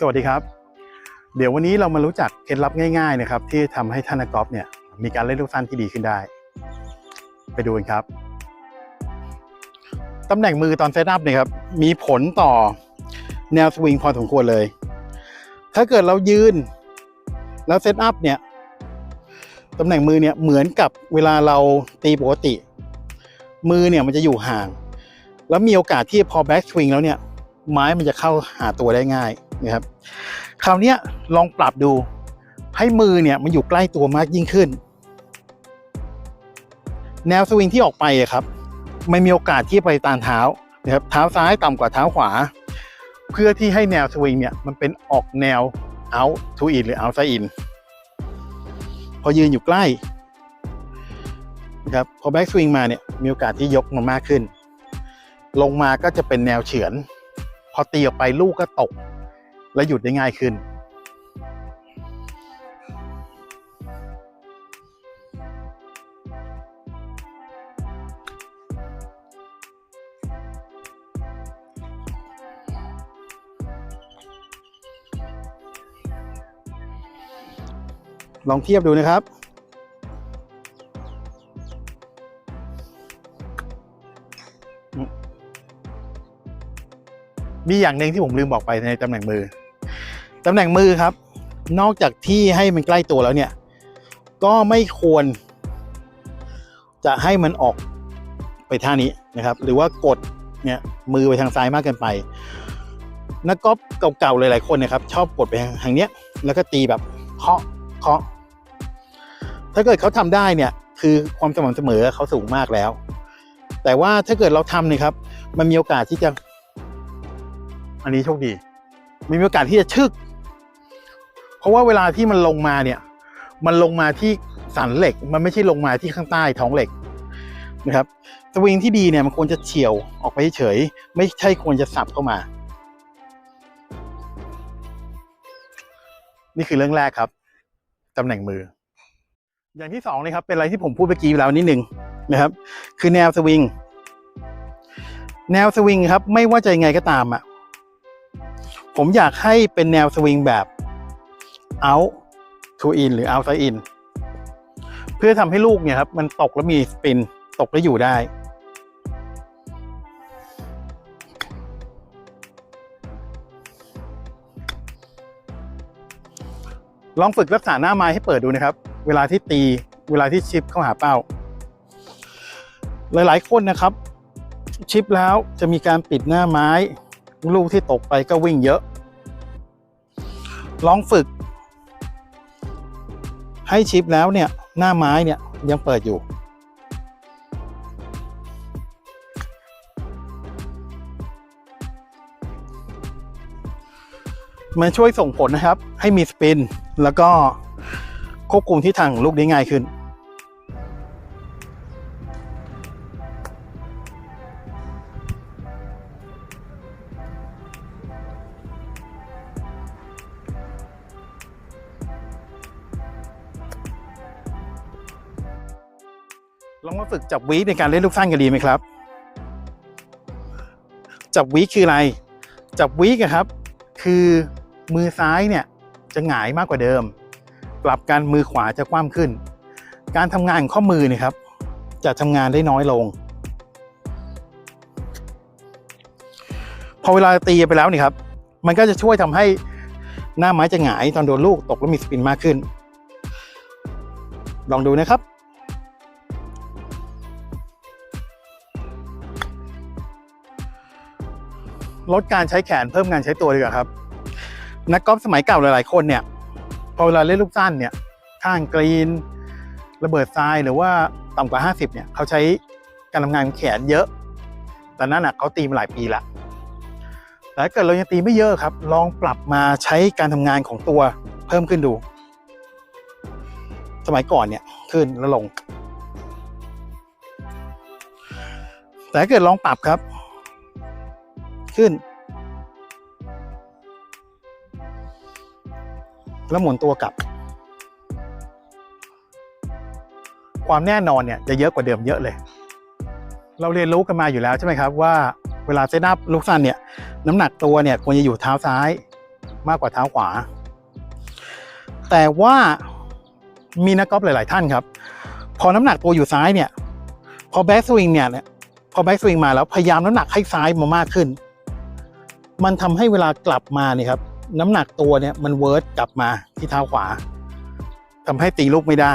สวัสดีครับ เดี๋ยววันนี้เรามารู้จักเคล็ดลับง่ายๆนะครับที่ทำให้ท่านนักกอล์ฟเนี่ยมีการเล่นลูกสั้นที่ดีขึ้นได้ ไปดูกันครับตำแหน่งมือตอนเซตอัพเนี่ยครับมีผลต่อแนวสวิงพอสมควรเลย ถ้าเกิดเรายืนแล้วเซตอัพเนี่ยตำแหน่งมือเนี่ยเหมือนกับเวลาเราตีปกติ มือเนี่ยมันจะอยู่ห่าง แล้วมีโอกาสที่พอแบ็กสวิงแล้วเนี่ยไม้มันจะเข้าหาตัวได้ง่าย นะครับคราวนี้ลองปรับดูให้มือเนี่ยมันอยู่ใกล้ตัวมากยิ่งขึ้น แนวสวิงที่ออกไปอะครับไม่มีโอกาสที่ไปตามเท้านะครับเท้าซ้ายต่ำกว่าเท้าขวา เพื่อที่ให้แนวสวิงเนี่ยมันเป็นออกแนว out to in หรือ outside in พอยืนอยู่ใกล้นะครับพอแบ็กสวิงมาเนี่ยมีโอกาสที่ยกมามากขึ้น ลงมาก็จะเป็นแนวเฉือน พอตีออกไปลูกก็ตก และหยุดได้ง่ายขึ้น ลองเทียบดูนะครับมีอย่างหนึ่งที่ผมลืมบอกไปในตำแหน่งมือ ตำแหน่งมือครับ นอกจากที่ให้มันใกล้ตัวแล้วเนี่ย ก็ไม่ควร จะให้มันออกไปท่านี้นะครับ หรือว่ากดเนี่ยมือไปทางซ้ายมากเกินไปนักกอล์ฟเก่าๆหลายๆคนนะครับ ชอบกดไปทางเนี้ย แล้วก็ตีแบบเคาะเคาะถ้าเกิดเขาทำได้เนี่ย คือความสม่ำเสมอเขาสูงมากแล้ว แต่ว่าถ้าเกิดเราทำเนี่ยครับ มันมีโอกาสที่จะ อันนี้โชคดี มีโอกาสที่จะชึก ราะว่าเวลาที่มันลงมาเนี่ย มันลงมาที่สันเหล็ก มันไม่ใช่ลงมาที่ข้างใต้ท้องเหล็กนะครับสวิงที่ดีเนี่ยมันควรจะเฉียวออกไปเฉย ไม่ใช่ควรจะสับเข้ามา นี่คือเรื่องแรกครับตำแหน่งมือ อย่างที่สองเลยครับ เป็นอะไรที่ผมพูดเมื่อกี้แล้วนิดนึงนะครับ คือแนวสวิง แนวสวิงครับ ไม่ว่าจะยังไงก็ตามอะผมอยากให้เป็นแนวสวิงแบบ out to in หรือ outside in เพื่อทำให้ลูกเนี่ยครับ มันตกแล้วมีสปิน ตกแล้วอยู่ได้ ลองฝึกรักษาหน้าไม้ให้เปิดดูนะครับ เวลาที่ตีเวลาที่ชิปเข้าหาเป้า หลาย ๆ คนนะครับ ชิปแล้วจะมีการปิดหน้าไม้ ลูกที่ตกไปก็วิ่งเยอะ ลองฝึก ให้ชิปแล้วเนี่ยหน้าไม้เนี่ยยังเปิดอยู่ มันช่วยส่งผลนะครับให้มีสปิน แล้วก็ควบคุมทิศทางของลูกได้ง่ายขึ้น ลองมาฝึกจับวีในการเล่นลูกสั้นกันดีไหมครับ จับวีคืออะไร จับวีกครับ คือมือซ้ายเนี่ยจะหงายมากกว่าเดิม กลับกันมือขวาจะคว่ำขึ้น การทำงานของข้อมือเนี่ยครับ จะทำงานได้น้อยลง พอเวลาตีไปแล้วนี่ครับ มันก็จะช่วยทำให้หน้าไม้จะหงายตอนโดนลูกตกแล้วมีสปินมากขึ้น ลองดูนะครับ ลดการใช้แขนเพิ่มการใช้ตัวดีกว่าครับ นักกอล์ฟสมัยเก่าหลายๆคนเนี่ยพอเวลาเล่นลูกสั้นเนี่ยข้างกรีน ระเบิดทรายหรือว่าต่ำกว่า 50 เนี่ยเขาใช้การทำงานของแขนเยอะ แต่นั่นน่ะเขาตีมาหลายปีละแต่ถ้าเกิดเรายังตีไม่เยอะครับ ลองปรับมาใช้การทำงานของตัวเพิ่มขึ้นดู สมัยก่อนเนี่ยขึ้นแล้วลง แต่ถ้าเกิดลองปรับครับ ขึ้น แล้วหมุนตัวกลับ ความแน่นอนเนี่ยจะเยอะกว่าเดิมเยอะเลย เราเรียนรู้กันมาอยู่แล้วใช่ไหมครับว่าเวลาเซตอัพลูกสั้นเนี่ยน้ำหนักตัวเนี่ยควรจะอยู่เท้าซ้ายมากกว่าเท้าขวา แต่ว่ามีนักกอล์ฟหลาย ๆ ท่านครับ พอน้ำหนักตัวอยู่ซ้ายเนี่ย พอแบ็กสวิงเนี่ยพอแบ็กสวิงมาแล้วพยายามน้ำหนักให้ซ้ายมามากขึ้น มันทำให้เวลากลับมาเนี่ยครับ น้ำหนักตัวเนี่ยมันเวิร์ดกลับมาที่เท้าขวาทำให้ตีลูกไม่ได้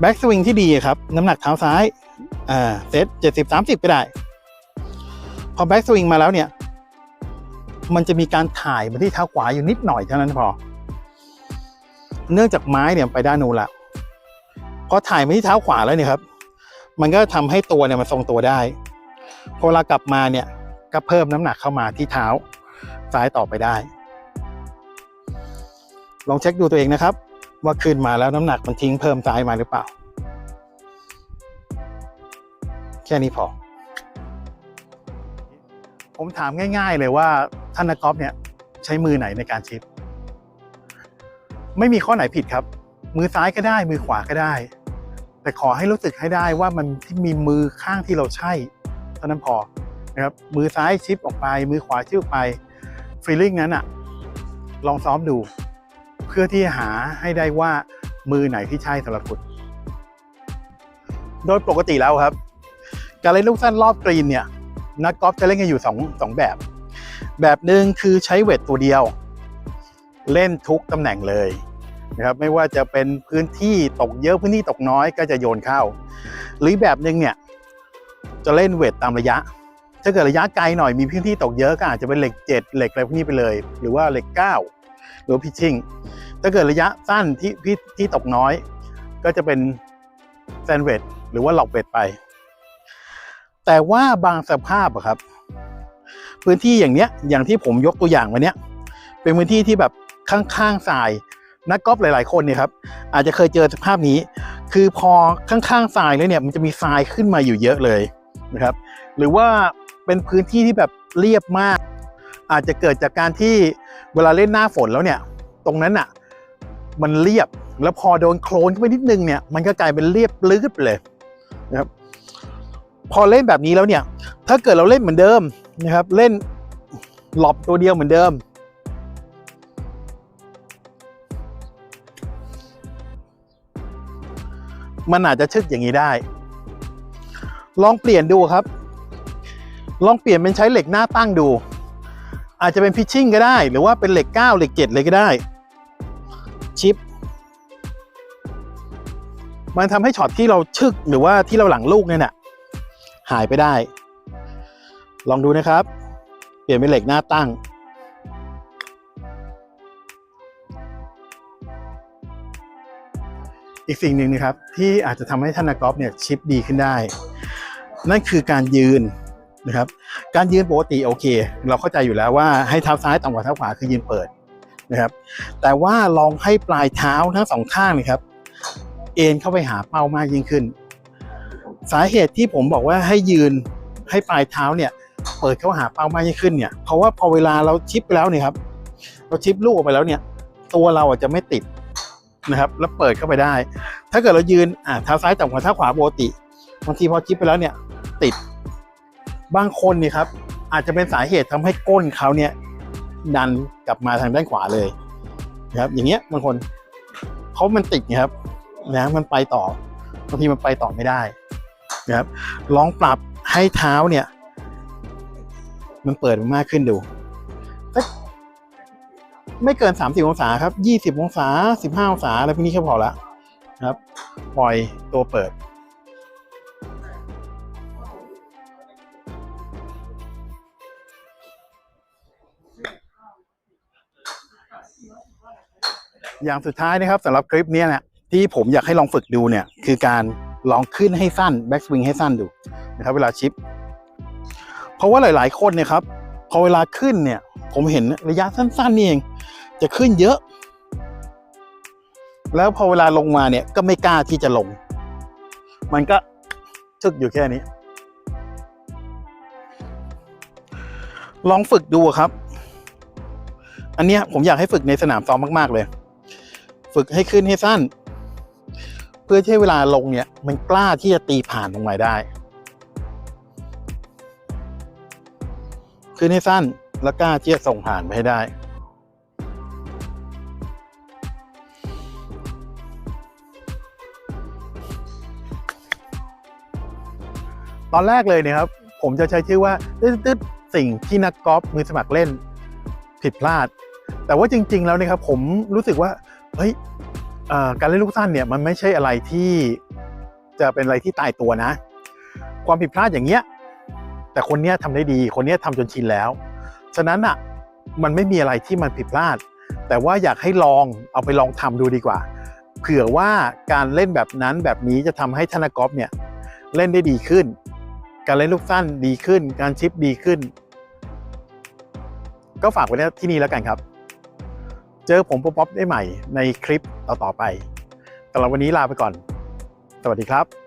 แบ็กสวิงที่ดีครับ น้ำหนักเท้าซ้ายอ่าเซตเจ็ดสิบสามสิบก็ได้ พอแบ็กสวิงมาแล้วเนี่ย มันจะมีการถ่ายมาที่เท้าขวาอยู่นิดหน่อยเท่านั้นพอ เนื่องจากไม้เนี่ยไปด้านนู้นละพอถ่ายมาที่เท้าขวาแล้วเนี่ยครับ มันก็ทำให้ตัวเนี่ยมันทรงตัวได้พอเวลากลับมาเนี่ย ก็เพิ่มน้ำหนักเข้ามาที่เท้าซ้ายต่อไปได้ ลองเช็คดูตัวเองนะครับ ว่าขึ้นมาแล้วน้ำหนักมันทิ้งเพิ่มซ้ายมาหรือเปล่า แค่นี้พอ ผมถามง่าย ๆ เลยว่าท่านนักกอล์ฟเนี่ยใช้มือไหนในการชิป ไม่มีข้อไหนผิดครับ มือซ้ายก็ได้ มือขวาก็ได้ แต่ขอให้รู้สึกให้ได้ว่ามันที่มีมือข้างที่เราใช่เท่านั้นพอ นะครับมือซ้ายชิปออกไป มือขวาชิปออกไปฟีลลิ่งนั้นอะลองซ้อมดู เพื่อที่หาให้ได้ว่ามือไหนที่ใช่สำหรับคุณ โดยปกติแล้วครับ การเล่นลูกสั้นรอบกรีนเนี่ยนักกอล์ฟจะเล่นกันอยู่สองสองแบบ แบบหนึ่งคือใช้เวทตัวเดียว เล่นทุกตำแหน่งเลยนะครับไม่ว่าจะเป็นพื้นที่ตกเยอะพื้นที่ตกน้อยก็จะโยนเข้า หรือแบบหนึ่งเนี่ยจะเล่นเวทตามระยะ ถ้าเกิดระยะไกลหน่อยมีพื้นที่ตกเยอะก็อาจจะเป็นเหล็กเจ็ดเหล็กอะไรพวกนี้ไปเลย หรือว่าเหล็กเก้าหรือพิชชิ่งถ้าเกิดระยะสั้นที่ที่ที่ตกน้อย ก็จะเป็นแซนเวทหรือว่าหลอกเวทไป แต่ว่าบางสภาพอะครับ พื้นที่อย่างเนี้ยอย่างที่ผมยกตัวอย่างมาเนี้ยเป็นพื้นที่ที่แบบข้างๆทรายนักกอล์ฟหลาย ๆ คนเนี่ยครับอาจจะเคยเจอสภาพนี้ คือพอข้างๆทรายแล้วเนี่ยมันจะมีทรายขึ้นมาอยู่เยอะเลยนะครับ หรือว่า เป็นพื้นที่ที่แบบเรียบมาก อาจจะเกิดจากการที่เวลาเล่นหน้าฝนแล้วเนี่ย ตรงนั้นอะมันเรียบแล้วพอโดนโคลนเข้าไปนิดนึงเนี่ยมันก็กลายเป็นเรียบลื้ไปเลยนะครับพอเล่นแบบนี้แล้วเนี่ย ถ้าเกิดเราเล่นเหมือนเดิมนะครับ เล่นหลบตัวเดียวเหมือนเดิม มันอาจจะชึกอย่างนี้ได้ ลองเปลี่ยนดูครับ ลองเปลี่ยนเป็นใช้เหล็กหน้าตั้งดู อาจจะเป็นพิชชิ่งก็ได้ หรือว่าเป็นเหล็ก9เหล็ก7เลยก็ได้ ชิป มันทำให้ช็อตที่เราชึกหรือว่าที่เราหลังลูกเนี่ยนะหายไปได้ ลองดูนะครับ เปลี่ยนเป็นเหล็กหน้าตั้งอีกสิ่งหนึ่งนะครับที่อาจจะทำให้ท่านนักกอล์ฟเนี่ยชิปดีขึ้นได้ นั่นคือการยืน นะครับ การยืนปกติโอเค เราเข้าใจอยู่แล้วว่าให้เท้าซ้ายต่ำกว่าเท้าขวาคือยืนเปิดนะครับ แต่ว่าลองให้ปลายเท้าทั้งสองข้างนะครับ เอ็นเข้าไปหาเป้ามากยิ่งขึ้น สาเหตุที่ผมบอกว่าให้ยืนให้ปลายเท้าเนี่ย เปิดเข้าหาเป้ามากยิ่งขึ้นเนี่ยเพราะว่าพอเวลาเราชิปไปแล้วเนี่ยครับ เราชิปลูกออกไปแล้วเนี่ย ตัวเราอาจจะไม่ติดนะครับ แล้วเปิดเข้าไปได้ ถ้าเกิดเรายืนอ่าเท้าซ้ายต่ำกว่าเท้าขวาปกติบางทีพอชิปไปแล้วเนี่ย ติด บางคนเนี่ยครับอาจจะเป็นสาเหตุทำให้ก้นเขาเนี่ยดันกลับมาทางด้านขวาเลยนะครับ อย่างเงี้ยบางคนเขามันติดไงครับนะมันไปต่อบางทีมันไปต่อไม่ได้นะครับลองปรับให้เท้าเนี่ย มันเปิดมากขึ้นดูไม่เกิน 30 องศาครับ 20 องศา 15 องศาอะไรพวกนี้ก็พอละนะครับ ปล่อยตัวเปิด อย่างสุดท้ายนะครับสำหรับคลิปนี้ยเนี่ยที่ผมอยากให้ลองฝึกดูเนี่ยคือการลองขึ้นให้สั้นแบ็กสวิงให้สั้นดูนะครับเวลาชิป เพราะว่าหลาย ๆ คนเนี่ยครับพอเวลาขึ้นเนี่ย ผมเห็นระยะสั้นๆนี่เอง จะขึ้นเยอะ แล้วพอเวลาลงมาเนี่ยก็ไม่กล้าที่จะลง มันก็ชึกอยู่แค่นี้ ลองฝึกดูครับ อันเนี้ยผมอยากให้ฝึกในสนามซ้อมมาก ๆ เลย ฝึกให้ขึ้นให้สั้น เพื่อที่ให้เวลาลงเนี่ย มันกล้าที่จะตีผ่านลงมาได้ ขึ้นให้สั้นแล้วกล้าที่จะส่งผ่านไปให้ได้ตอนแรกเลยเนี่ยครับ ผมจะใช้ชื่อว่าตึ๊ดสิ่งที่นักกอล์ฟมือสมัครเล่น ผิดพลาด แต่ว่าจริง ๆ แล้วเนี่ยครับผมรู้สึกว่า เฮ้ยการเล่นลูกสั้นเนี่ยมันไม่ใช่อะไรที่จะเป็นอะไรที่ตายตัวนะ ความผิดพลาดอย่างเงี้ย แต่คนเนี้ยทำได้ดี คนเนี้ยทำจนชินแล้ว ฉะนั้นอะมันไม่มีอะไรที่มันผิดพลาด แต่ว่าอยากให้ลองเอาไปลองทำดูดีกว่า เผื่อว่าการเล่นแบบนั้นแบบนี้จะทำให้ธนกอล์ฟเนี่ยเล่นได้ดีขึ้น การเล่นลูกสั้นดีขึ้น การชิปดีขึ้น ก็ฝากไว้ที่นี่แล้วกันครับ เจอผมป๊อปได้ใหม่ในคลิปต่อๆไปสำหรับวันนี้ลาไปก่อน สวัสดีครับ